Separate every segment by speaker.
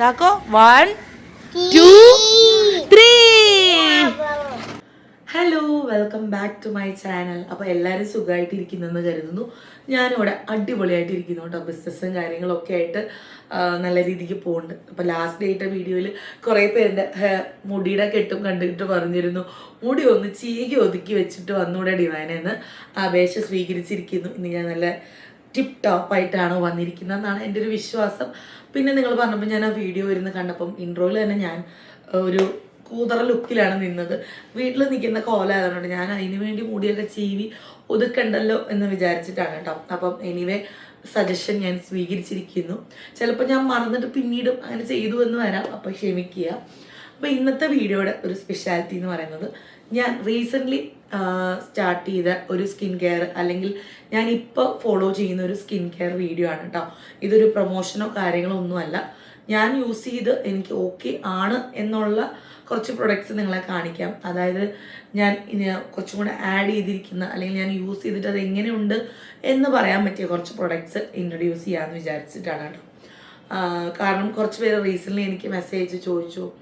Speaker 1: Chacko one two three hello welcome back to my channel അപ്പോൾ എല്ലാവരും സുഖമായിട്ടിരിക്കുന്നെന്ന് കരുതുന്നു. ഞാനിവിടെ അടിപൊളിയായിട്ട് ഇരിക്കുന്നു കേട്ടോ. ബിസിനസ്സും കാര്യങ്ങളൊക്കെ ആയിട്ട് നല്ല രീതിക്ക് പോകുന്നുണ്ട് അപ്പോൾ ലാസ്റ്റ് ഡേറ്റ് വീഡിയോയിൽ കുറേ പേരുടെ മുടിയുടെ കെട്ടും കണ്ടിട്ട് പറഞ്ഞിരുന്നു. മുടി ഒന്ന് ചീകി ഒതുക്കി വെച്ചിട്ട് വന്നൂടെ ഡിവൈനെന്ന് അപേക്ഷ സ്വീകരിച്ചിരിക്കുന്നു. ഇന്ന് ഞാൻ നല്ല ടിപ്പ് ടോപ്പായിട്ടാണ് വന്നിരിക്കുന്നതെന്നാണ് എന്റെ ഒരു വിശ്വാസം. പിന്നെ നിങ്ങൾ പറഞ്ഞപ്പോൾ ഞാൻ ആ വീഡിയോ ഇരുന്ന് കണ്ടപ്പം ഇൻട്രോയിൽ തന്നെ ഞാൻ ഒരു കൂതറ ലുക്കിലാണ് നിന്നത്. വീട്ടിൽ നിൽക്കുന്ന കോലായതുകൊണ്ട് ഞാൻ അതിന് വേണ്ടി മുടിയൊക്കെ ചീവി ഒതുക്കണ്ടല്ലോ എന്ന് വിചാരിച്ചിട്ടാണ് കേട്ടോ. അപ്പം എനിവേ സജഷൻ ഞാൻ സ്വീകരിച്ചിരിക്കുന്നു. ചിലപ്പോൾ ഞാൻ മറന്നിട്ട് പിന്നീടും അങ്ങനെ ചെയ്തു എന്ന് വരാം. അപ്പം ക്ഷമിക്കുക. അപ്പോൾ ഇന്നത്തെ വീഡിയോയുടെ ഒരു സ്പെഷ്യാലിറ്റി എന്ന് പറയുന്നത് ഞാൻ റീസെന്റ്ലി സ്റ്റാർട്ട് ചെയ്ത ഒരു സ്കിൻ കെയർ അല്ലെങ്കിൽ ഞാൻ ഇപ്പോൾ ഫോളോ ചെയ്യുന്ന ഒരു സ്കിൻ കെയർ വീഡിയോ ആണ് കേട്ടോ ഇതൊരു പ്രൊമോഷനോ കാര്യങ്ങളോ ഒന്നുമല്ല. ഞാൻ യൂസ് ചെയ്ത് എനിക്ക് ഓക്കെ ആണ് എന്നുള്ള കുറച്ച് പ്രൊഡക്ട്സ് നിങ്ങളെ കാണിക്കാം. അതായത് ഞാൻ കുറച്ചും കൂടെ ആഡ് ചെയ്തിരിക്കുന്ന അല്ലെങ്കിൽ ഞാൻ യൂസ് ചെയ്തിട്ട് അത് എങ്ങനെയുണ്ട് എന്ന് പറയാൻ പറ്റിയ കുറച്ച് പ്രൊഡക്ട്സ് ഇൻട്രൊഡ്യൂസ് ചെയ്യാമെന്ന് വിചാരിച്ചിട്ടാണ് കേട്ടോ കാരണം കുറച്ച് പേര് റീസെന്റ്ലി എനിക്ക് മെസ്സേജ് ചോദിച്ചു.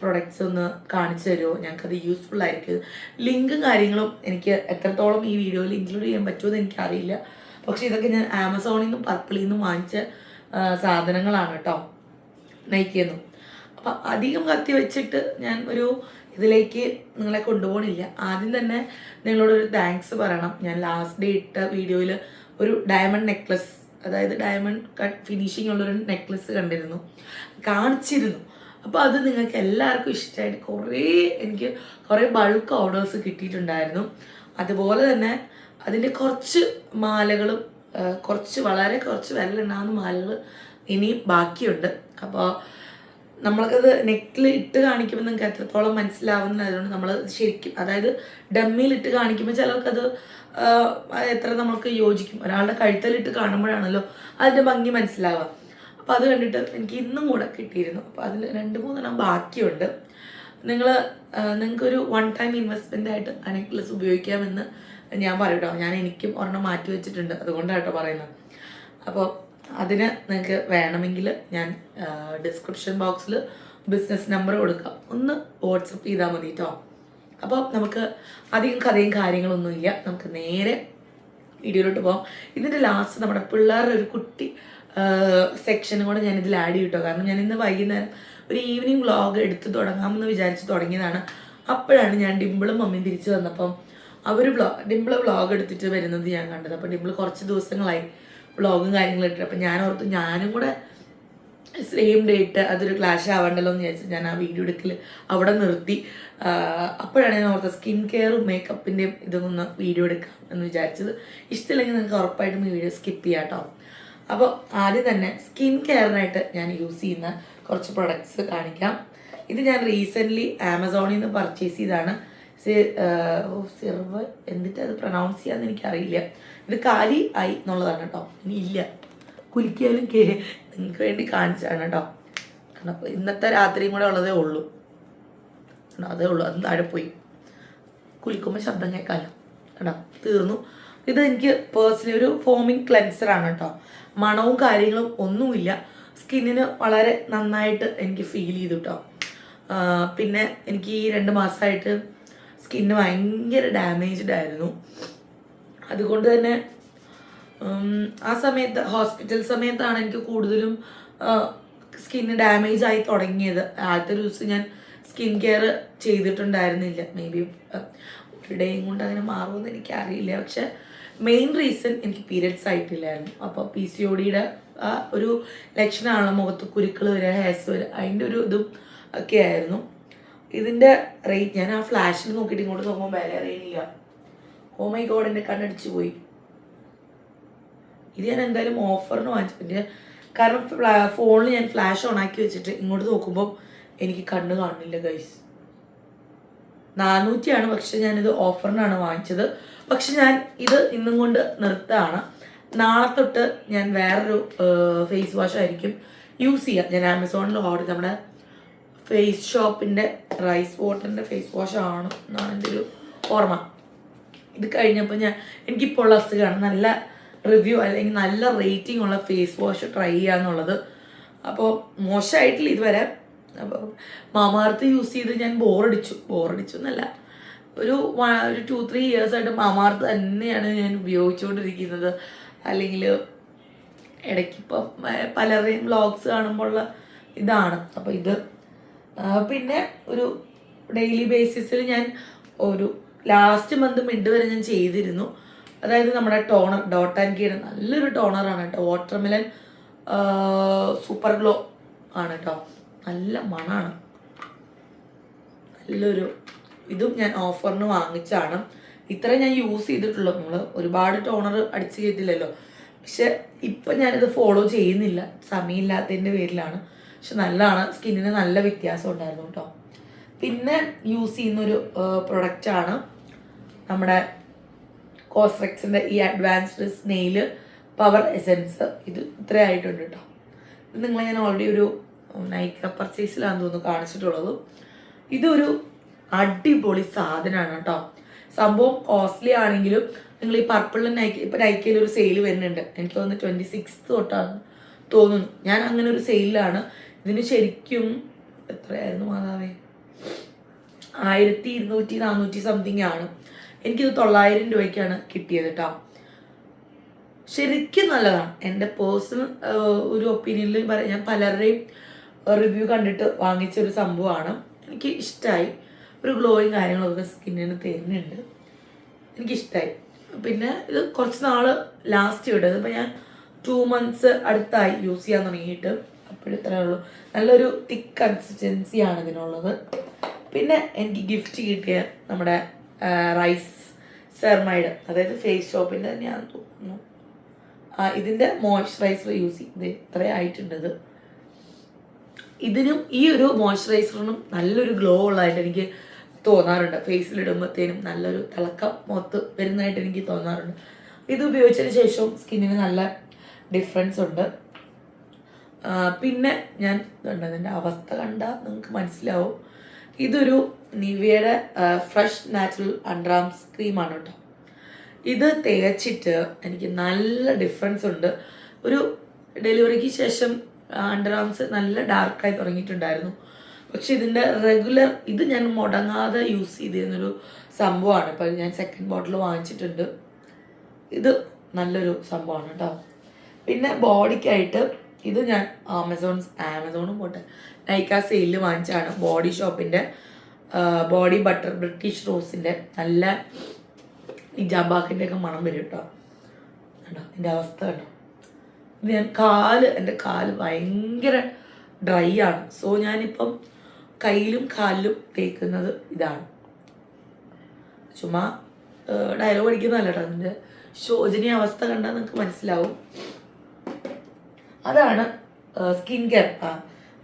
Speaker 1: പ്രൊഡക്ട്സ് ഒന്ന് കാണിച്ചു തരുമോ? ഞങ്ങൾക്കത് യൂസ്ഫുൾ ആയിരിക്കും. ലിങ്കും കാര്യങ്ങളും എനിക്ക് എത്രത്തോളം ഈ വീഡിയോയിൽ ഇൻക്ലൂഡ് ചെയ്യാൻ പറ്റുമെന്ന് എനിക്കറിയില്ല. പക്ഷേ ഇതൊക്കെ ഞാൻ ആമസോണിൽ നിന്നും പർപ്പിളിൽ നിന്നും വാങ്ങിച്ച സാധനങ്ങളാണ് കേട്ടോ. നയിക്കുന്നു അപ്പം അധികം കത്തി വെച്ചിട്ട് ഞാൻ ഒരു ഇതിലേക്ക് നിങ്ങളെ കൊണ്ടുപോകണില്ല. ആദ്യം തന്നെ നിങ്ങളോടൊരു താങ്ക്സ് പറയണം. ഞാൻ ലാസ്റ്റ് ഡേ ഇട്ട വീഡിയോയിൽ ഒരു ഡയമണ്ട് നെക്ലസ് അതായത് ഡയമണ്ട് കട്ട് ഫിനിഷിംഗ് ഉള്ളൊരു നെക്ലസ് കണ്ടിരുന്നു. കാണിച്ചിരുന്നു. അപ്പോൾ അത് നിങ്ങൾക്ക് എല്ലാവർക്കും ഇഷ്ടമായിട്ട് കുറേ എനിക്ക് കുറേ ബൾക്ക് ഓർഡേഴ്സ് കിട്ടിയിട്ടുണ്ടായിരുന്നു. അതുപോലെ തന്നെ അതിന്റെ കുറച്ച് മാലകളും കുറച്ച് വളരെ കുറച്ച് വിരലുണ്ടാകുന്ന മാലകൾ ഇനിയും ബാക്കിയുണ്ട്. അപ്പോൾ നമ്മൾക്കത് നെക്കിൽ ഇട്ട് കാണിക്കുമ്പോൾ നിങ്ങൾക്ക് എത്രത്തോളം മനസ്സിലാവുന്നതുകൊണ്ട് നമ്മൾ ശരിക്കും അതായത് ഡമ്മിയിൽ ഇട്ട് കാണിക്കുമ്പോൾ ചിലർക്കത് എത്ര നമുക്ക് യോജിക്കും. ഒരാളുടെ കഴുത്തലിട്ട് കാണുമ്പോഴാണല്ലോ അതിന്റെ ഭംഗി മനസ്സിലാവുക അപ്പോൾ അത് കണ്ടിട്ട് എനിക്ക് ഇന്നും കൂടെ കിട്ടിയിരുന്നു. അപ്പോൾ അതിൽ രണ്ട് മൂന്നെണ്ണം ബാക്കിയുണ്ട്. നിങ്ങൾ നിങ്ങൾക്കൊരു വൺ ടൈം ഇൻവെസ്റ്റ്മെന്റ് ആയിട്ട് ആ നെക്ലസ് ഉപയോഗിക്കാമെന്ന് ഞാൻ പറയട്ടോ. ഞാൻ എനിക്കും ഒരെണ്ണം മാറ്റി വെച്ചിട്ടുണ്ട്. അതുകൊണ്ടാണ് കേട്ടോ പറയുന്നത്. അപ്പോൾ അതിന് നിങ്ങൾക്ക് വേണമെങ്കിൽ ഞാൻ ഡിസ്ക്രിപ്ഷൻ ബോക്സിൽ ബിസിനസ് നമ്പർ കൊടുക്കാം. ഒന്ന് വാട്സപ്പ് ചെയ്താൽ മതി കേട്ടോ അപ്പോൾ നമുക്ക് അധികം കഥയും കാര്യങ്ങളൊന്നുമില്ല നമുക്ക് നേരെ വീഡിയോയിലോട്ട് പോകാം ഇതിന്റെ ലാസ്റ്റ് നമ്മുടെ പിള്ളേരുടെ ഒരു കുട്ടി സെക്ഷനും കൂടെ ഞാൻ ഇതിൽ ആഡ് കേട്ടോ കാരണം ഞാൻ ഇന്ന് വൈകുന്നേരം ഒരു ഈവനിങ് വ്ളോഗ് എടുത്ത് തുടങ്ങാമെന്ന് വിചാരിച്ച് തുടങ്ങിയതാണ്. അപ്പോഴാണ് ഞാൻ ഡിമ്പിളും മമ്മിയും തിരിച്ചു വന്നപ്പം അവർ വ്ളോ ഡിമ്പിൾ വ്ളോഗ് എടുത്തിട്ട് വരുന്നത് ഞാൻ കണ്ടത്. അപ്പോൾ ഡിമ്പിൾ കുറച്ച് ദിവസങ്ങളായി വ്ളോഗും കാര്യങ്ങളും ഇട്ടിട്ട്. അപ്പം ഞാൻ ഓർത്ത് ഞാനും കൂടെ സെയിം ഡേറ്റ് അതൊരു ക്ലാഷ് ആവണ്ടല്ലോ എന്ന് വിചാരിച്ചു ഞാൻ ആ വീഡിയോ എടുക്കൽ അവിടെ നിർത്തി. അപ്പോഴാണ് ഞാൻ ഓർത്തത് സ്കിൻ കെയറും മേക്കപ്പിന്റെയും ഇതൊന്ന് വീഡിയോ എടുക്കാം എന്ന് വിചാരിച്ചത്. ഇഷ്ടമില്ലെങ്കിൽ നിങ്ങൾക്ക് ഉറപ്പായിട്ടും ഈ വീഡിയോ സ്കിപ്പ് ചെയ്യാം കേട്ടോ. അപ്പോൾ ആദ്യം തന്നെ സ്കിൻ കെയറിനായിട്ട് ഞാൻ യൂസ് ചെയ്യുന്ന കുറച്ച് പ്രൊഡക്ട്സ് കാണിക്കാം. ഇത് ഞാൻ റീസെന്റ്ലി ആമസോണിൽ നിന്ന് പർച്ചേസ് ചെയ്താണ്. സിർവ് എന്നിട്ട് അത് പ്രൊനൗൺസ് ചെയ്യാന്ന് എനിക്കറിയില്ല. ഇത് കാലി ഐ എന്നുള്ളതാണ് കേട്ടോ. ഇനി ഇല്ല. കുലിക്കാലും കേ നിങ്ങൾക്ക് വേണ്ടി കാണിച്ചാണ് കേട്ടോ. അപ്പോൾ ഇന്നത്തെ രാത്രിയും കൂടെ ഉള്ളതേ ഉള്ളൂ. അതേ ഉള്ളൂ. അതും താഴെ പോയി. കുലിക്കുമ്പോൾ ശബ്ദം കേൾക്കാമല്ലോ കേട്ടോ തീർന്നു. ഇത് എനിക്ക് പേഴ്സണലി ഒരു ഫോമിങ് ക്ലെൻസറാണ് കേട്ടോ. മണവും കാര്യങ്ങളും ഒന്നുമില്ല. സ്കിന്നിന് വളരെ നന്നായിട്ട് എനിക്ക് ഫീൽ ചെയ്തു കേട്ടോ. പിന്നെ എനിക്ക് ഈ രണ്ട് മാസമായിട്ട് സ്കിന്ന് ഭയങ്കര ഡാമേജ്ഡ് ആയിരുന്നു. അതുകൊണ്ട് തന്നെ ആ സമയത്ത് ഹോസ്പിറ്റൽ സമയത്താണ് എനിക്ക് കൂടുതലും സ്കിന്ന് ഡാമേജ് ആയി തുടങ്ങിയത്. ആദ്യത്തെ ദിവസം ഞാൻ സ്കിൻ കെയർ ചെയ്തിട്ടുണ്ടായിരുന്നില്ല. മേ ബി ഒരു ഡേയും കൊണ്ട് അങ്ങനെ മാറുമെന്ന് എനിക്കറിയില്ല. പക്ഷെ മെയിൻ റീസൺ എനിക്ക് പീരിയഡ്സ് ആയിട്ടില്ലായിരുന്നു. അപ്പോൾ പി സി ഒ ഡിയുടെ ഒരു ലക്ഷണമാണ് മുഖത്ത് കുരുക്കൾ വരിക ഹെയർസ് വരിക അതിന്റെ ഒരു ഇതും ഒക്കെ ആയിരുന്നു. ഇതിന്റെ റേറ്റ് ഞാൻ ആ ഫ്ലാഷിൽ നോക്കിയിട്ട് ഇങ്ങോട്ട് നോക്കുമ്പോൾ വില അറിയണില്ല. ഹോമൈ മൈ ഗോഡ് എന്റെ കണ്ണടിച്ചു പോയി. ഇത് ഞാൻ എന്തായാലും ഓഫറിന് വാങ്ങിച്ചിട്ടുണ്ട് കാരണം ഫോണിൽ ഞാൻ ഫ്ലാഷ് ഓൺ ആക്കി വെച്ചിട്ട് ഇങ്ങോട്ട് നോക്കുമ്പോൾ എനിക്ക് കണ്ണ് കാണുന്നില്ല ഗൈസ് നാനൂറ്റിയാണ് പക്ഷെ ഞാനിത് ഓഫറിനാണ് വാങ്ങിച്ചത്. പക്ഷെ ഞാൻ ഇത് ഇന്നും കൊണ്ട് നിർത്താണ്. നാളെ തൊട്ട് ഞാൻ വേറൊരു ഫേസ് വാഷ് ആയിരിക്കും യൂസ് ചെയ്യുക ഞാൻ ആമസോണിൽ ഓർഡർ നമ്മുടെ ഫേസ് ഷോപ്പിന്റെ റൈസ് വാട്ടറിന്റെ ഫേസ് വാഷ് ആണ് എന്നാണ് എന്റെ ഒരു ഓർമ്മ. ഇത് കഴിഞ്ഞപ്പോൾ ഞാൻ എനിക്കിപ്പോൾ ഉള്ള അസുഖമാണ്. നല്ല റിവ്യൂ അല്ലെങ്കിൽ നല്ല റേറ്റിംഗ് ഉള്ള ഫേസ് വാഷ് ട്രൈ ചെയ്യുക എന്നുള്ളത്. അപ്പോൾ മോശമായിട്ടില്ല ഇതുവരെ. അപ്പോൾ മാമാർത്ത് യൂസ് ചെയ്ത് ഞാൻ ബോറടിച്ചു ബോറടിച്ചു എന്നല്ല. ഒരു ഒരു ടു ത്രീ ഇയേഴ്സ് ആയിട്ട് മാമാർത്ത് തന്നെയാണ് ഞാൻ ഉപയോഗിച്ചുകൊണ്ടിരിക്കുന്നത്. അല്ലെങ്കിൽ ഇടയ്ക്ക് ഇപ്പം പലരുടെയും വ്ളോഗ്സ് കാണുമ്പോഴുള്ള ഇതാണ്. അപ്പോൾ ഇത് പിന്നെ ഒരു ഡെയിലി ബേസിസിൽ ഞാൻ ഒരു ലാസ്റ്റ് മന്ത് മിഡ് വരെ ഞാൻ ചെയ്തിരുന്നു. അതായത് നമ്മുടെ ടോണർ ഡോട്ട് ആൻഡ് കീയുടെ നല്ലൊരു ടോണറാണ് കേട്ടോ വാട്ടർമെലൻ സൂപ്പർ ഗ്ലോ ആണ് കേട്ടോ നല്ല മണമാണ് നല്ലൊരു ഇതും ഞാൻ ഓഫറിന് വാങ്ങിച്ചാണ്. ഇത്രയും ഞാൻ യൂസ് ചെയ്തിട്ടുള്ളൂ. നമ്മൾ ഒരുപാട് ടോണർ അടിച്ച് ചെയ്തില്ലല്ലോ പക്ഷെ ഇപ്പം ഞാനിത് ഫോളോ ചെയ്യുന്നില്ല. സമയമില്ലാത്തതിന്റെ പേരിലാണ്. പക്ഷെ നല്ലതാണ്. സ്കിന്നിന് നല്ല വ്യത്യാസം ഉണ്ടായിരുന്നു കേട്ടോ. പിന്നെ യൂസ് ചെയ്യുന്നൊരു പ്രൊഡക്റ്റാണ് നമ്മുടെ കോസ്റെക്സിന്റെ ഈ അഡ്വാൻസ്ഡ് സ്നെയിൽ പവർ എസെൻസ് ഇത് ഇത്രയായിട്ടുണ്ട് കേട്ടോ. ഇത് നിങ്ങളെ ഞാൻ ഓൾറെഡി ഒരു നൈക്ക പർച്ചേസിലാന്ന് തോന്നുന്നു കാണിച്ചിട്ടുള്ളത്. ഇതൊരു അടിപൊളി സാധനമാണ് കേട്ടോ. സംഭവം കോസ്റ്റ്ലി ആണെങ്കിലും നിങ്ങൾ ഈ പർപ്പിളിൽ നൈക്ക ഇപ്പം നൈക്കയിൽ ഒരു സെയിൽ വരുന്നുണ്ട്. എനിക്ക് തോന്നുന്നു ട്വന്റി സിക്സ് തൊട്ടാണ് തോന്നുന്നു. ഞാൻ അങ്ങനെ ഒരു സെയിലാണ് ഇതിന് ശരിക്കും എത്രയായിരുന്നു മാതാവേ? ആയിരത്തി ഇരുന്നൂറ്റി നാനൂറ്റി സംതിങ് ആണ്. എനിക്കിത് തൊള്ളായിരം രൂപയ്ക്കാണ് കിട്ടിയത് കേട്ടോ ശരിക്കും നല്ലതാണ്. എന്റെ പേഴ്സണൽ ഒരു ഒപ്പീനിയനിൽ പറയാം. ഞാൻ പലരുടെയും റിവ്യൂ കണ്ടിട്ട് വാങ്ങിച്ച ഒരു സംഭവമാണ്. എനിക്ക് ഇഷ്ടമായി ഒരു ഗ്ലോയും കാര്യങ്ങളൊക്കെ സ്കിന്നിന് തരുന്നുണ്ട്. എനിക്കിഷ്ടമായി പിന്നെ ഇത് കുറച്ച് നാൾ ലാസ്റ്റ് ഇട്ടത്. ഇപ്പം ഞാൻ ടു മന്ത്സ് അടുത്തായി യൂസ് ചെയ്യാൻ തുടങ്ങിയിട്ട്. അപ്പോഴും ഇത്രയേ ഉള്ളൂ. നല്ലൊരു തിക്ക് കൺസിസ്റ്റൻസി ആണ് ഇതിനുള്ളത്. പിന്നെ എനിക്ക് ഗിഫ്റ്റ് കിട്ടിയ നമ്മുടെ റൈസ് സെർമൈഡ് അതായത് ഫേസ് ഷോപ്പിന്റെ ഞാൻ തോന്നുന്നു. ഇതിന്റെ മോയ്സ്ചറൈസർ യൂസ് ചെയ്ത് ഇത്രയും ആയിട്ടുണ്ട് ഇത്. ഇതിനും ഈ ഒരു മോയ്സ്ചറൈസറിനും നല്ലൊരു ഗ്ലോ ഉള്ളതായിട്ട് എനിക്ക് തോന്നാറുണ്ട്. ഫേസിൽ ഇടുമ്പോഴത്തേനും നല്ലൊരു തിളക്കം മുഖത്ത് വരുന്നതായിട്ട് എനിക്ക് തോന്നാറുണ്ട്. ഇത് ഉപയോഗിച്ചതിന് ശേഷവും സ്കിന്നിന് നല്ല ഡിഫറൻസ് ഉണ്ട്. പിന്നെ ഞാൻ ഇതുണ്ട് അതിന്റെ അവസ്ഥ കണ്ടാൽ നിങ്ങൾക്ക് മനസ്സിലാവും. ഇതൊരു നിവ്യയുടെ ഫ്രഷ് നാച്ചുറൽ അണ്ടർആംസ് ക്രീമാണ് കേട്ടോ ഇത് തേച്ചിട്ട് എനിക്ക് നല്ല ഡിഫറൻസ് ഉണ്ട്. ഒരു ഡെലിവറിക്ക് ശേഷം അണ്ടർആംസ് നല്ല ഡാർക്കായി തുടങ്ങിയിട്ടുണ്ടായിരുന്നു. പക്ഷെ ഇതിന്റെ റെഗുലർ ഇത് ഞാൻ മുടങ്ങാതെ യൂസ് ചെയ്തിരുന്നൊരു സംഭവമാണ്. ഇപ്പം ഞാൻ സെക്കൻഡ് ബോട്ടിൽ വാങ്ങിച്ചിട്ടുണ്ട്. ഇത് നല്ലൊരു സംഭവമാണ് കേട്ടോ പിന്നെ ബോഡിക്കായിട്ട് ഇത് ഞാൻ ആമസോൺ ആമസോണും പോട്ടെ. നൈക്ക സെയിലിൽ വാങ്ങിച്ചാണ് ബോഡി ഷോപ്പിന്റെ ബോഡി ബട്ടർ ബ്രിട്ടീഷ് റോസിന്റെ നല്ല ഈ ജബാക്കിന്റെ ഒക്കെ മണം വരും കേട്ടോ കണ്ടോ? എന്റെ അവസ്ഥ കണ്ടോ? ഇത് ഞാൻ കാൽ എന്റെ കാൽ ഭയങ്കര ഡ്രൈ ആണ്. സോ ഞാനിപ്പം കയ്യിലും കാലിലും തേക്കുന്നത് ഇതാണ്. ചുമ്മാ ഡയലോഗ് അടിക്കുന്നതല്ല കേട്ടോ അതിന്റെ ശോചനീയ അവസ്ഥ കണ്ടാൽ നിങ്ങൾക്ക് മനസ്സിലാവും. അതാണ് സ്കിൻ കെയർ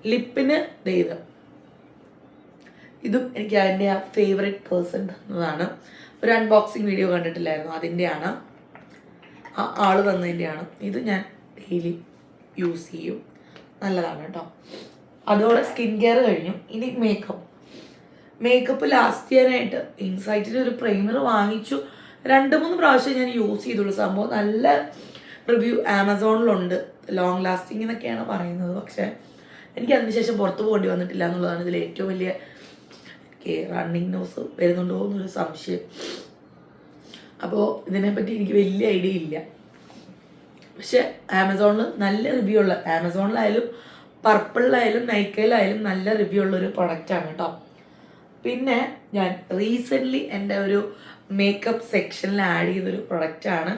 Speaker 1: ലിപ്പിന് ഇത് ഇതും എനിക്ക് അതിന്റെ ആ ഫേവറേറ്റ് പേഴ്സൺ തന്നതാണ്. ഒരു അൺബോക്സിങ് വീഡിയോ കണ്ടിട്ടില്ലായിരുന്നു അതിന്റെയാണ്. ആ ആൾ തന്നതിന്റെയാണ്. ഇത് ഞാൻ ഡെയിലി യൂസ് ചെയ്യും. നല്ലതാണ് കേട്ടോ. അതോടെ സ്കിൻ കെയർ കഴിഞ്ഞു. ഇനി മേക്കപ്പ് മേക്കപ്പ് ലാസ്റ്റ് ചെയ്യാനായിട്ട് ഇൻസൈറ്റിൽ ഒരു പ്രൈമർ വാങ്ങിച്ചു. രണ്ട് മൂന്ന് പ്രാവശ്യം ഞാൻ യൂസ് ചെയ്തുള്ളൂ. സംഭവം നല്ല റിവ്യൂ ആമസോണിലുണ്ട് ലോങ് ലാസ്റ്റിംഗ് എന്നൊക്കെയാണ് പറയുന്നത്. പക്ഷേ എനിക്ക് അതിനുശേഷം പുറത്ത് പോകേണ്ടി വന്നിട്ടില്ല എന്നുള്ളതാണ് ഇതിൽ ഏറ്റവും വലിയ റണ്ണിങ് ന്യൂസ് വരുന്നുണ്ടോ എന്നൊരു സംശയം. അപ്പോൾ ഇതിനെപ്പറ്റി എനിക്ക് വലിയ ഐഡിയ ഇല്ല. പക്ഷെ ആമസോണിൽ നല്ല റിവ്യൂ ഉള്ള ആമസോണിലായാലും പർപ്പിളിലായാലും നൈക്കയിലായാലും നല്ല റിവ്യൂ ഉള്ള ഒരു പ്രൊഡക്റ്റാണ് കേട്ടോ. പിന്നെ ഞാൻ റീസെന്റ്ലി എന്റെ ഒരു മേക്കപ്പ് സെക്ഷനിൽ ആഡ് ചെയ്തൊരു പ്രൊഡക്റ്റാണ്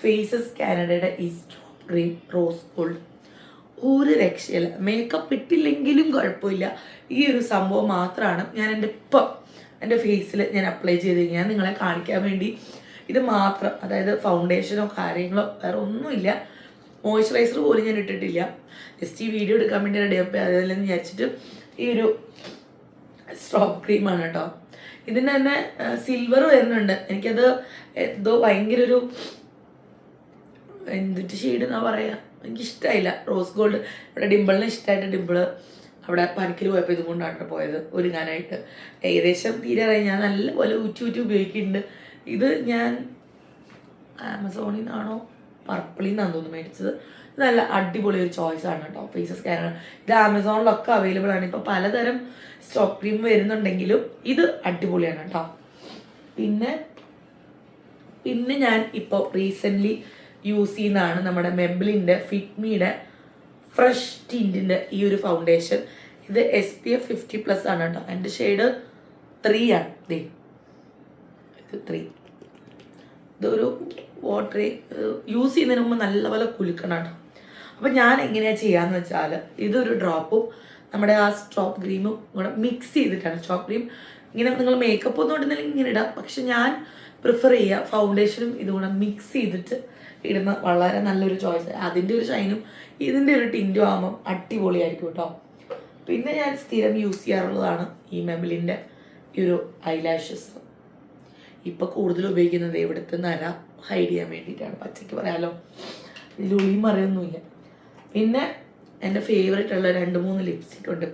Speaker 1: ഫേസസ് കാനഡയുടെ ഈ സ്ട്രോപ്പ് ക്രീം റോസ് ഗോൾഡ് ഒരു രക്ഷയില്ല. മേക്കപ്പ് ഇട്ടില്ലെങ്കിലും കുഴപ്പമില്ല. ഈ ഒരു സംഭവം മാത്രമാണ് ഞാൻ എന്റെ ഇപ്പം എന്റെ ഫേസിൽ ഞാൻ അപ്ലൈ ചെയ്ത് കഴിഞ്ഞാൽ നിങ്ങളെ കാണിക്കാൻ വേണ്ടി. ഇത് മാത്രം. അതായത് ഫൗണ്ടേഷനോ കാര്യങ്ങളോ വേറെ ഒന്നുമില്ല. മോയ്സ്ചറൈസർ പോലും ഞാൻ ഇട്ടിട്ടില്ല. ജസ്റ്റ് ഈ വീഡിയോ എടുക്കാൻ വേണ്ടി റെഡി അപ്പ് അതെല്ലാം വിചാരിച്ചിട്ട് ഈ ഒരു സ്ട്രോപ്പ് ക്രീമാണ് കേട്ടോ ഇതിന് തന്നെ സിൽവർ വരുന്നുണ്ട്. എനിക്കത് എന്തോ ഭയങ്കര ഒരു എന്തിട്ട് ഷെയ്ഡ് എന്നാ പറയാ. എനിക്ക് ഇഷ്ടമായില്ല റോസ് ഗോൾഡ്. ഇവിടെ ഡിമ്പിളിന് ഇഷ്ടമായിട്ട് ഡിമ്പിൾ അവിടെ പനിക്കൽ പോയപ്പോൾ ഇതും കൊണ്ടാണ് പോയത് ഒരുങ്ങാനായിട്ട്. ഏകദേശം തീരാറായി ഞാൻ നല്ലപോലെ ഊറ്റി ഊറ്റി ഉപയോഗിക്കുന്നുണ്ട്. ഇത് ഞാൻ ആമസോണിൽ നിന്നാണോ പർപ്പിളിൽ നിന്നാണ് തോന്നുന്നു മേടിച്ചത്. നല്ല അടിപൊളി ഒരു ചോയ്സ് ആണ് കേട്ടോ ഫേസ് സ്കാനർ ഇത് ആമസോണിലൊക്കെ അവൈലബിൾ ആണ്. ഇപ്പോൾ പലതരം സ്റ്റോക്ക് ക്രീം വരുന്നുണ്ടെങ്കിലും ഇത് അടിപൊളിയാണ് കേട്ടോ. പിന്നെ പിന്നെ ഞാൻ ഇപ്പോൾ റീസെന്റ്ലി യൂസ് ചെയ്യുന്നതാണ് നമ്മുടെ മെബ്ലിന്റെ ഫിറ്റ്മിയുടെ ഫ്രഷ് ടിന്റിന്റെ ഈ ഒരു ഫൗണ്ടേഷൻ ഇത് S P F fifty plus ആണ് കേട്ടോ എന്റെ ഷെയ്ഡ് ത്രീ ആണ്. ദേ. ഇത് ത്രീ ഇതൊരു വാട്ടർ യൂസ് ചെയ്യുന്നതിന് മുമ്പ് നല്ലപോലെ കുലുക്കണം കേട്ടോ അപ്പം ഞാൻ എങ്ങനെയാണ് ചെയ്യാന്ന് വെച്ചാൽ ഇതൊരു ഡ്രോപ്പും നമ്മുടെ ആ സ്റ്റോപ്പ് ക്രീമും കൂടെ മിക്സ് ചെയ്തിട്ടാണ്. സ്റ്റോപ്പ് ക്രീം ഇങ്ങനെ നിങ്ങൾ മേക്കപ്പ് ഒന്നും ഇടുന്നില്ലെങ്കിൽ ഇങ്ങനെ ഇടാം. പക്ഷെ ഞാൻ പ്രിഫർ ചെയ്യുക ഫൗണ്ടേഷനും ഇതും കൂടെ മിക്സ് ചെയ്തിട്ട് ഇടുന്ന വളരെ നല്ലൊരു ചോയ്സ് അതിന്റെ ഒരു ഷൈനും ഇതിന്റെ ഒരു ടിന്റും ആകുമ്പം അടിപൊളിയായിരിക്കും കേട്ടോ പിന്നെ ഞാൻ സ്ഥിരം യൂസ് ചെയ്യാറുള്ളതാണ് ഈ മെബിലിന്റെ ഈ ഒരു ഐലാഷസ് ഇപ്പോൾ കൂടുതൽ ഉപയോഗിക്കുന്നത് ഇവിടുത്തെ നര ഹൈഡ് ചെയ്യാൻ വേണ്ടിയിട്ടാണ്. പച്ചയ്ക്ക് പറയാലോ. ലുളിയും മറിയൊന്നുമില്ല. പിന്നെ എന്റെ ഫേവറേറ്റ് ഉള്ള രണ്ട് മൂന്ന് ലിപ്സ്റ്റിക് ഉണ്ട്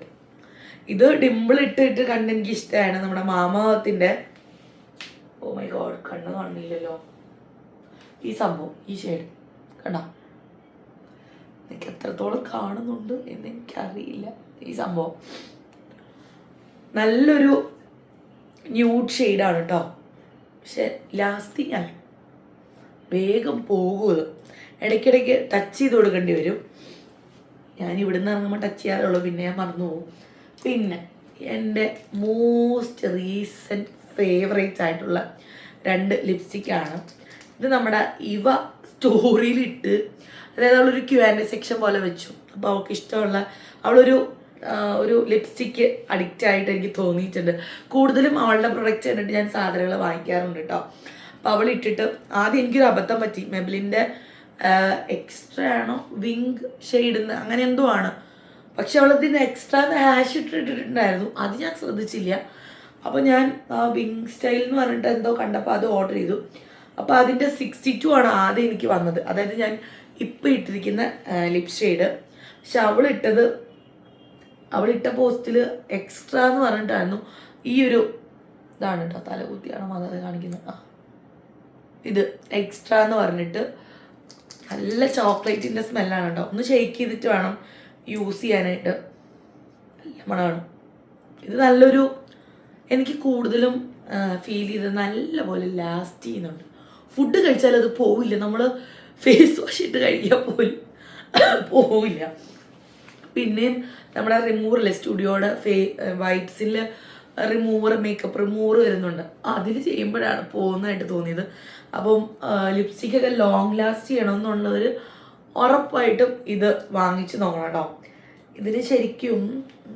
Speaker 1: ഇത് ഡിമ്പിൾ ഇട്ട് ഇട്ട് എനിക്ക് ഇഷ്ടമാണ്. നമ്മുടെ മാമാവത്തിന്റെ ഓ മൈ ഗോഡ് കണ്ണ് കാണില്ലല്ലോ ഈ സംഭവം ഈ ഷെയ്ഡ് കണ്ട? എനിക്ക് എത്രത്തോളം കാണുന്നുണ്ട് എന്ന് എനിക്കറിയില്ല ഈ സംഭവം. നല്ലൊരു ന്യൂഡ് ഷെയ്ഡാണ് കേട്ടോ പക്ഷെ ലാസ്റ്റിങ് അല്ല വേഗം പോകും ഇത് ഇടയ്ക്കിടയ്ക്ക് ടച്ച് ചെയ്ത് കൊടുക്കേണ്ടി വരും. ഞാൻ ഇവിടുന്ന് ഇറങ്ങുമ്പോൾ ടച്ച് ചെയ്യാറുള്ളൂ പിന്നെ ഞാൻ മറന്നു പോകും. പിന്നെ എന്റെ മോസ്റ്റ് റീസെന്റ് ഫേവറേറ്റ് ആയിട്ടുള്ള രണ്ട് ലിപ്സ്റ്റിക്കാണ് ഇത് നമ്മുടെ ഇവ സ്റ്റോറിയിലിട്ട് അതായത് അവളൊരു ക്യു ആൻഡ് സെക്ഷൻ പോലെ വെച്ചു. അപ്പോൾ അവൾക്ക് ഇഷ്ടമുള്ള അവളൊരു ഒരു ലിപ്സ്റ്റിക്ക് അഡിക്റ്റ് ആയിട്ട് എനിക്ക് തോന്നിയിട്ടുണ്ട്. കൂടുതലും അവളുടെ പ്രൊഡക്റ്റ് കണ്ടിട്ട് ഞാൻ സാധനങ്ങൾ വാങ്ങിക്കാറുണ്ട് കേട്ടോ അപ്പോൾ അവൾ ഇട്ടിട്ട് ആദ്യം എനിക്കൊരു അബദ്ധം പറ്റി. മെബിലിന്റെ എക്സ്ട്രാ ആണോ? വിങ് ഷെയ്ഡ് അങ്ങനെ എന്തോ ആണ്. പക്ഷെ അവളതിന് എക്സ്ട്രാ ഹാഷ് ഇട്ടിട്ടുണ്ടായിരുന്നു. അത് ഞാൻ ശ്രദ്ധിച്ചില്ല. അപ്പോൾ ഞാൻ വിങ് സ്റ്റൈൽ എന്ന് പറഞ്ഞിട്ട് എന്തോ കണ്ടപ്പോൾ അത് ഓർഡർ ചെയ്തു. അപ്പോൾ അതിന്റെ സിക്സ്റ്റി ടു ആണ് ആദ്യം എനിക്ക് വന്നത്. അതായത് ഞാൻ ഇപ്പോൾ ഇട്ടിരിക്കുന്ന ലിപ് ഷെയ്ഡ് പക്ഷെ അവളിട്ടത് അവളിട്ട പോസ്റ്റിൽ എക്സ്ട്രാ എന്ന് പറഞ്ഞിട്ടായിരുന്നു ഈ ഒരു ഇതാണ് കേട്ടോ തലകുത്തിയാണ് മത കാണിക്കുന്നത്. ആ ഇത് എക്സ്ട്രാ എന്ന് പറഞ്ഞിട്ട് നല്ല ചോക്ലേറ്റിന്റെ സ്മെല്ലാണ് കേട്ടോ ഒന്ന് ഷെയ്ക്ക് ചെയ്തിട്ട് വേണം യൂസ് ചെയ്യാനായിട്ട്. നല്ല മണമാണ്. ഇത് നല്ലൊരു എനിക്ക് കൂടുതലും ഫീൽ ചെയ്ത് നല്ലപോലെ ലാസ്റ്റ് ചെയ്യുന്നുണ്ട്. ഫുഡ് കഴിച്ചാൽ അത് പോവില്ല. നമ്മൾ ഫേസ് വാഷ് ഇട്ട് കഴിക്കാൻ പോലും പോവില്ല. പിന്നെയും നമ്മുടെ റിമൂവറിലെ സ്റ്റുഡിയോയുടെ ഫേ വൈറ്റ്സിൽ റിമൂവർ മേക്കപ്പ് റിമൂവർ വരുന്നുണ്ട്. അതിൽ ചെയ്യുമ്പോഴാണ് പോകുന്നതായിട്ട് തോന്നിയത്. അപ്പം ലിപ്സ്റ്റിക് ഒക്കെ ലോങ് ലാസ്റ്റ് ചെയ്യണമെന്നുള്ളവർ ഉറപ്പായിട്ടും ഇത് വാങ്ങിച്ചു നോക്കണം കേട്ടോ. ഇതിന് ശരിക്കും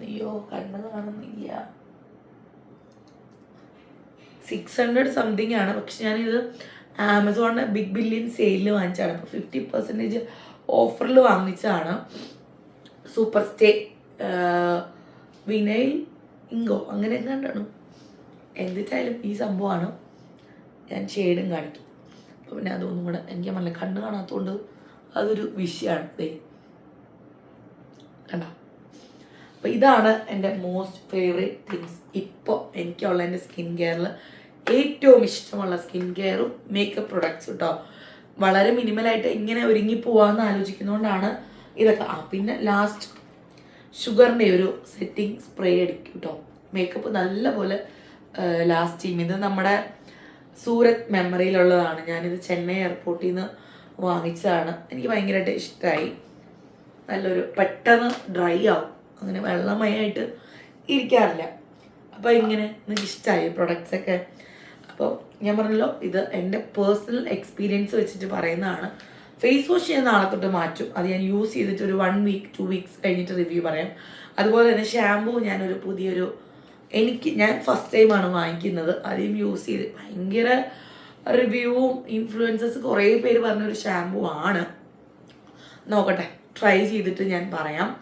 Speaker 1: അയ്യോ കണ്ണത് കാണുന്നില്ല. സിക്സ് ഹൺഡ്രഡ് സംതിങ് ആണ്. പക്ഷെ ഞാനിത് ആമസോണിന്റെ ബിഗ് ബില്യൺ സെയിലിൽ വാങ്ങിച്ചാണ് അപ്പോൾ ഫിഫ്റ്റി പെർസെന്റേജ് ഓഫറിൽ വാങ്ങിച്ചതാണ്. സൂപ്പർ സ്റ്റേ വിനൈൽ ഇങ്കോ അങ്ങനെ എങ്ങാണ്ടാണ്. എന്തിട്ടായാലും ഈ സംഭവമാണ്. ഞാൻ ഷെയ്ഡും കാണിക്കും. അപ്പോൾ പിന്നെ അതൊന്നും കൂടെ എനിക്ക് നല്ല കണ്ണ് കാണാത്തതുകൊണ്ട് അതൊരു വിഷയമാണ് ദേ. കണ്ട? അപ്പോൾ ഇതാണ് എന്റെ മോസ്റ്റ് ഫേവറേറ്റ് തിങ്സ് ഇപ്പോൾ എനിക്കുള്ള എന്റെ സ്കിൻ കെയറിൽ ഏറ്റവും ഇഷ്ടമുള്ള സ്കിൻ കെയറും മേക്കപ്പ് പ്രൊഡക്ട്സും കേട്ടോ വളരെ മിനിമലായിട്ട് ഇങ്ങനെ ഒരുങ്ങി പോവാന്ന് ആലോചിക്കുന്നതുകൊണ്ടാണ് ഇതൊക്കെ. ആ പിന്നെ ലാസ്റ്റ് ഷുഗറിന്റെ ഒരു സെറ്റിംഗ് സ്പ്രേ അടിക്കും കേട്ടോ മേക്കപ്പ് നല്ലപോലെ ലാസ്റ്റ് ചെയ്യും. ഇത് നമ്മുടെ സൂരത് മെമ്മറിയിലുള്ളതാണ് ഞാനിത് ചെന്നൈ എയർപോർട്ടിൽ നിന്ന് വാങ്ങിച്ചതാണ്. എനിക്ക് ഭയങ്കരമായിട്ട് ഇഷ്ടമായി നല്ലൊരു പെട്ടെന്ന് ഡ്രൈ ആവും. അങ്ങനെ വെള്ളമയായിട്ട് ഇരിക്കാറില്ല. അപ്പോൾ ഇങ്ങനെ എനിക്ക് ഇഷ്ടമായി പ്രൊഡക്ട്സ് ഒക്കെ അപ്പോൾ ഞാൻ പറഞ്ഞല്ലോ ഇത് എന്റെ പേഴ്സണൽ എക്സ്പീരിയൻസ് വെച്ചിട്ട് പറയുന്നതാണ്. ഫേസ് വാഷ് ഞാൻ നാളെ തൊട്ട് മാറ്റും. അത് ഞാൻ യൂസ് ചെയ്തിട്ട് ഒരു വൺ വീക്ക് ടു വീക്സ് കഴിഞ്ഞിട്ട് റിവ്യൂ പറയാം. അതുപോലെ തന്നെ ഷാമ്പൂ ഞാനൊരു പുതിയൊരു എനിക്ക് ഞാൻ ഫസ്റ്റ് ടൈമാണ് വാങ്ങിക്കുന്നത്. ആദ്യം യൂസ് ചെയ്ത് ഭയങ്കര റിവ്യൂവും ഇൻഫ്ലുവൻസസ് കുറേ പേര് പറഞ്ഞൊരു ഷാമ്പൂ ആണ്. നോക്കട്ടെ ട്രൈ ചെയ്തിട്ട് ഞാൻ പറയാം.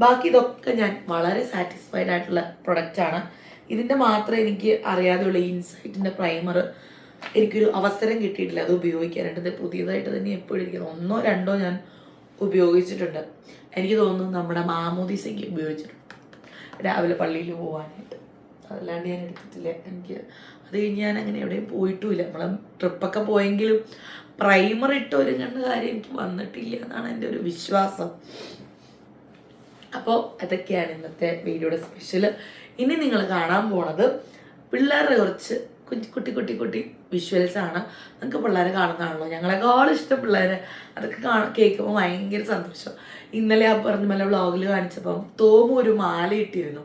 Speaker 1: ബാക്കി ഇതൊക്കെ ഞാൻ വളരെ സാറ്റിസ്ഫൈഡ് ആയിട്ടുള്ള പ്രൊഡക്റ്റാണ് ഇതിന്റെ മാത്രമേ എനിക്ക് അറിയാതെയുള്ള ഇൻസൈറ്റിന്റെ പ്രൈമർ എനിക്കൊരു അവസരം കിട്ടിയിട്ടില്ല അത് ഉപയോഗിക്കാനായിട്ട്. പുതിയതായിട്ട് തന്നെ എപ്പോഴും ഇരിക്കുന്നു ഒന്നോ രണ്ടോ ഞാൻ ഉപയോഗിച്ചിട്ടുണ്ട്. എനിക്ക് തോന്നുന്നു നമ്മുടെ മാമോദീസയ്ക്ക് ഉപയോഗിച്ചിട്ടുണ്ട്. രാവിലെ പള്ളിയിൽ പോകാനായിട്ട് അതല്ലാണ്ട് ഞാൻ എടുത്തിട്ടില്ല. എനിക്ക് അത് കഴിഞ്ഞ് ഞാൻ അങ്ങനെ എവിടെയും പോയിട്ടുമില്ല. നമ്മൾ ട്രിപ്പൊക്കെ പോയെങ്കിലും പ്രൈമർ ഇട്ട് ഒരുങ്ങേണ്ട കാര്യം എനിക്ക് വന്നിട്ടില്ല എന്നാണ് എന്റെ ഒരു വിശ്വാസം. അപ്പോൾ അതൊക്കെയാണ് ഇന്നത്തെ വീഡിയോയുടെ സ്പെഷ്യൽ ഇനി നിങ്ങൾ കാണാൻ പോണത് പിള്ളേരുടെ കുറച്ച് കുട്ടി കുട്ടി കുട്ടി വിഷ്വൽസ് ആണ്. നിങ്ങൾക്ക് പിള്ളേരെ കാണുന്നതാണല്ലോ. ഞങ്ങളെക്കാളും ഇഷ്ടം പിള്ളേരെ. അതൊക്കെ കാണ കേൾക്കുമ്പോൾ ഭയങ്കര സന്തോഷം. ഇന്നലെ ആ പറഞ്ഞ മല വ്ളോഗിൽ കാണിച്ചപ്പം തോമു ഒരു മാല ഇട്ടിരുന്നു.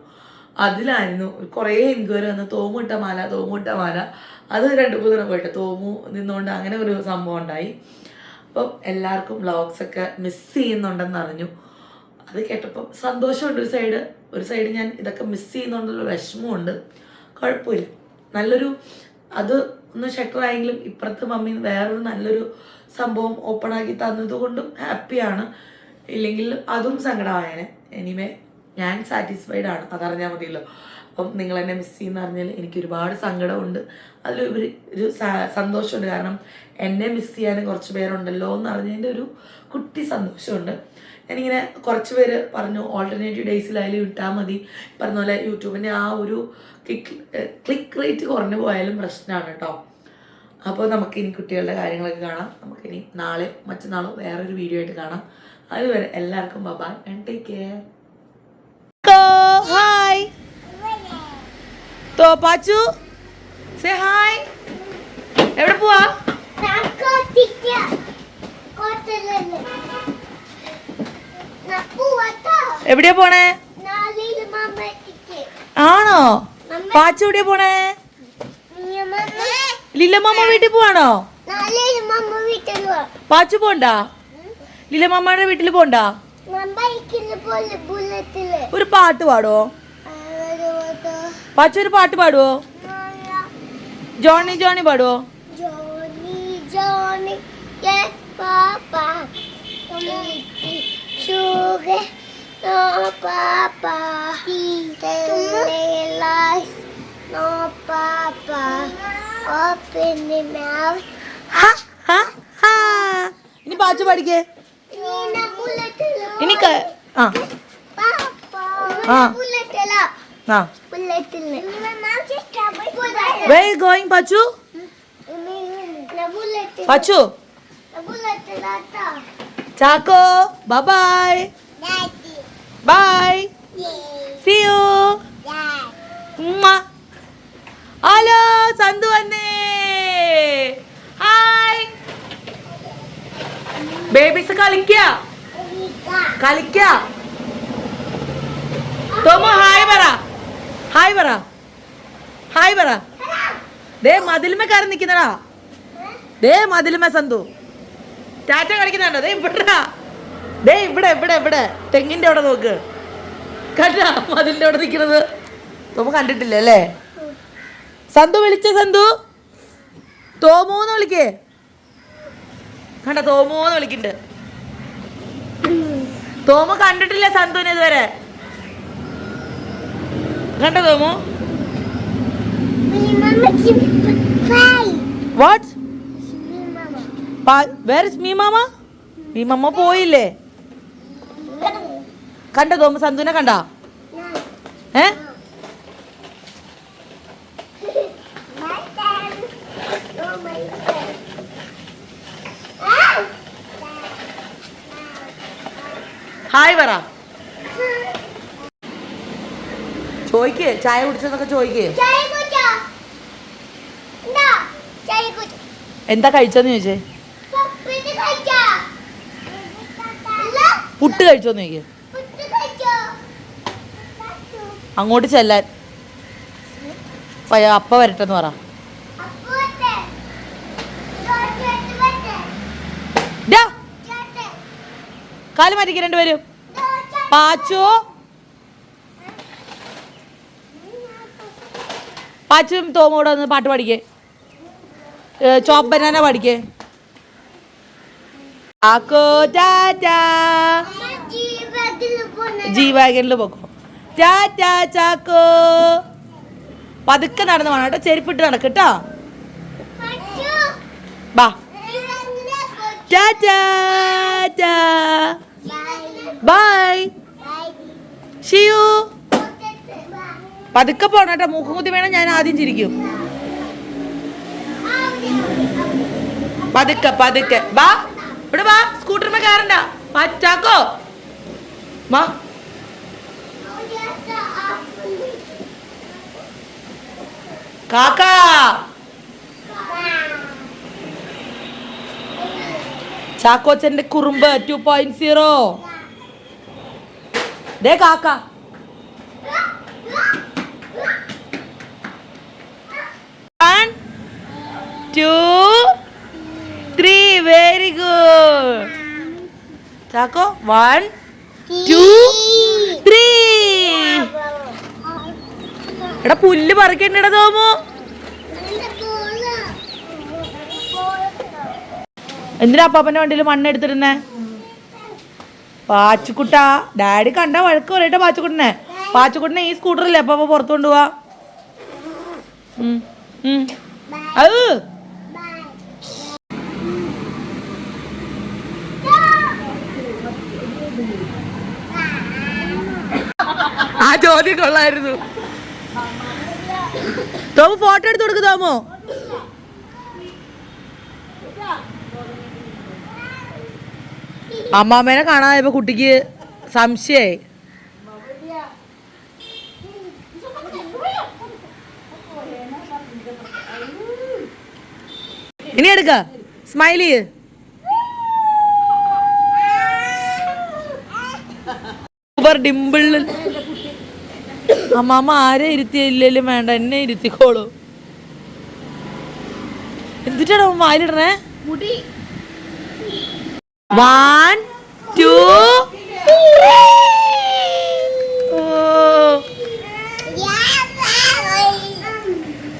Speaker 1: അതിലായിരുന്നു കുറേ എൻക്വയറി വന്ന് തോമു ഇട്ട മാല തോമു ഇട്ട മാല. അത് രണ്ട് മൂന്ന് ദിനം പോയിട്ട് തോമു നിന്നുകൊണ്ട് അങ്ങനെ ഒരു സംഭവം ഉണ്ടായി. അപ്പം എല്ലാവർക്കും വ്ളോഗ്സൊക്കെ മിസ് ചെയ്യുന്നുണ്ടെന്ന് അറിഞ്ഞു. അത് കേട്ടപ്പം സന്തോഷമുണ്ട് ഒരു സൈഡ് ഒരു സൈഡ് ഞാൻ ഇതൊക്കെ മിസ് ചെയ്യുന്നുണ്ടല്ലോ വിഷമമുണ്ട്. കുഴപ്പമില്ല. നല്ലൊരു അത് ഒന്ന് ഷട്ടറായെങ്കിലും ഇപ്പുറത്ത് മമ്മി വേറൊരു നല്ലൊരു സംഭവം ഓപ്പൺ ആക്കി തന്നതുകൊണ്ടും ഹാപ്പിയാണ് ഇല്ലെങ്കിൽ അതും സങ്കടമായേനെ. എനിവേ ഞാൻ സാറ്റിസ്ഫൈഡ് ആണ്. അതറിഞ്ഞാൽ മതിയല്ലോ. അപ്പം നിങ്ങൾ എന്നെ മിസ് ചെയ്യുന്ന അറിഞ്ഞാൽ എനിക്ക് ഒരുപാട് സങ്കടമുണ്ട്. അതിലൊരു ഒരു ഒരു സന്തോഷമുണ്ട്. കാരണം എന്നെ മിസ് ചെയ്യാനും കുറച്ച് പേരുണ്ടല്ലോ എന്ന് അറിഞ്ഞതിന്റെ ഒരു കുട്ടി സന്തോഷമുണ്ട്. ഞാനിങ്ങനെ കുറച്ച് പേര് പറഞ്ഞു ഓൾട്ടർനേറ്റീവ് ഡേയ്സിലായാലും ഇട്ടാൽ മതി. പറഞ്ഞ പോലെ യൂട്യൂബിന്റെ ആ ഒരു ക്ലിക്ക് ക്ലിക്ക് റേറ്റ് കുറഞ്ഞു പോയാലും പ്രശ്നമാണ് കേട്ടോ അപ്പോൾ നമുക്ക് ഇനി കുട്ടികളുടെ കാര്യങ്ങളൊക്കെ കാണാം. നമുക്കിനി നാളെ മറ്റന്നാളോ വേറൊരു വീഡിയോ ആയിട്ട് കാണാം. അതുവരെ എല്ലാവർക്കും bye bye and take care Pachu. Say എവിടെ പോവാ? എവിടെയാ പോണേ? ആണോ? പാച്ചു എവിടെയാ പോണേ? ലില്ലമ്മ വീട്ടിൽ പോവാണോ? പാച്ചു പോണ്ടാ? ലില്ലമ്മയുടെ വീട്ടിൽ പോണ്ട? ഒരു പാട്ട് പാടുവോ? പാച്ചു ഒരു പാട്ട് പാടുവോ? ജോണി ജോണി പാടുവോ?
Speaker 2: Johnny Johnny Papa. Sugar, no, Papa. Tell lies, no, Papa. Open the mouth.
Speaker 1: ഹ, ഹ, ഹ. ഇനി പാച്ചു പാടിക്കേ
Speaker 2: Nina bullet.
Speaker 1: ഇനി ക- ആ
Speaker 2: Papa.
Speaker 1: Ah.
Speaker 2: Bullet.
Speaker 1: ആ
Speaker 2: Bullet. Mom just trouble. Way
Speaker 1: going
Speaker 2: Chacko
Speaker 1: bye. Bye.
Speaker 2: See
Speaker 1: you hello Santhu വന്നേ. Hi babies കളിക്ക. കളിക്ക. തോമ hi പറ. Hi പറ. ഹായ് പറ. ദേ മതിലുമ കയറി നിൽക്കുന്നടാ ദേ മതിലുമ സന്തു. ടാറ്റ കളിക്കുന്നുണ്ടോ? ദേ ഇവിടെ ദേ ഇവിടെ ഇവിടെ ഇവിടെ. തെങ്ങിന്റെ അവിടെ നോക്ക്. കണ്ടാ? മതിലിന്റെ അവിടെ നിൽക്കുന്നത്. തോമ കണ്ടിട്ടില്ല അല്ലേ? സന്തു വിളിച്ച സന്തു? തോമൂന്ന് വിളിക്കേ. കണ്ട തോമൂന്ന് വിളിക്കുന്നുണ്ട്. തോമ കണ്ടിട്ടില്ല സന്തുവിനെ ഇതുവരെ. കണ്ട തോമു?
Speaker 2: Me mama.
Speaker 1: മീമാമ മമ്മ പോയില്ലേ കണ്ട തോമ സന്തുവിനെ കണ്ട ഏ! ഹായ് പറ ചോയ്ക്ക് ചായ കുടിച്ചെന്നൊക്കെ ചോയ്ക്ക്
Speaker 2: cari kucing.
Speaker 1: എന്താ കഴിച്ചെന്ന് ചോദിച്ചേ പുട്ട്
Speaker 2: കഴിച്ചോ. Satu.
Speaker 1: അങ്ങോട്ട് ചെല്ലാൻ അപ്പ വരട്ടെന്ന് പറ. കാൽ മാറ്റിക്ക് രണ്ടുപേരും പാച്ചു പാച്ചും തോമോടെ ഒന്ന് പാട്ട് പാടിക്കേ ചോപ്പ് ബനാന പാടിക്കേ ആക്കോ ടാറ്റാ ജി വാഗനിൽ പോക്കോ ടാറ്റാ ചാക്കോ. പതുക്കെ നടന്ന് വേണം കേട്ടോ. ചെരുപ്പിട്ട് നടക്കട്ടോ
Speaker 2: കേട്ടോ.
Speaker 1: ബാ. ടാറ്റാ. ബൈ.
Speaker 2: See you.
Speaker 3: പതുക്കെ പോണം കേട്ടോ. മൂക്കും കുത്തി വേണം ഞാൻ ആദ്യം ചിരിക്കും. പതുക്കെ പതുക്കെ. ബാ. ഇവിടെ ബാ. സ്കൂട്ടറിന്റെ കയറണ്ട. പറ്റാക്കോ വാ കാക്കാ ചാക്കോച്ചന്റെ കുറുമ്പ് ടു പോയിന്റ് സീറോ ദേ കാക്ക. One two three very good Chacko one two three എടാ പുല്ല് പറിക്കണ്ടടാ തോമോ. എന്തിനാ അപ്പാപ്പന്റെ വണ്ടിയിൽ മണ്ണ് എടുത്തിരുന്നേ പാച്ചുക്കുട്ട ഡാഡി കണ്ട വഴക്ക് പറയട്ടെ പാച്ചുക്കുട്ടനെ. പാച്ചുക്കുട്ടനെ ഈ സ്കൂട്ടറില്ലേ അപ്പാപ്പ പുറത്തു കൊണ്ടുപോവാ? ആ ചോദ്യം കൊള്ളായിരുന്നു. തോമു ഫോട്ടോ എടുത്ത് കൊടുക്ക് തോമു. അമ്മാമ്മേനെ കാണാതായപ്പോ കുട്ടിക്ക് സംശയായി. ഇനി എടുക്ക. സ്മൈൽ ചെയ്യ്. സൂപ്പർ ഡിമ്പിൾ അമ്മാമ്മ ആരെ ഇരുത്തിയില്ലേലും വേണ്ട എന്നെ ഇരുത്തിക്കോളൂ. എന്തിട്ടാണ് വായിലിടണേ?
Speaker 4: മുടി.
Speaker 3: One two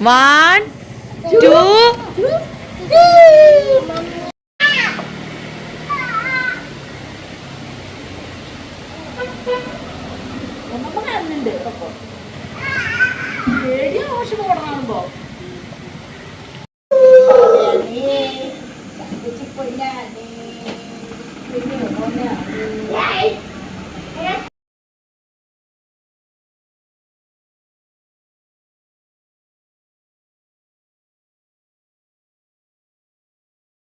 Speaker 3: one two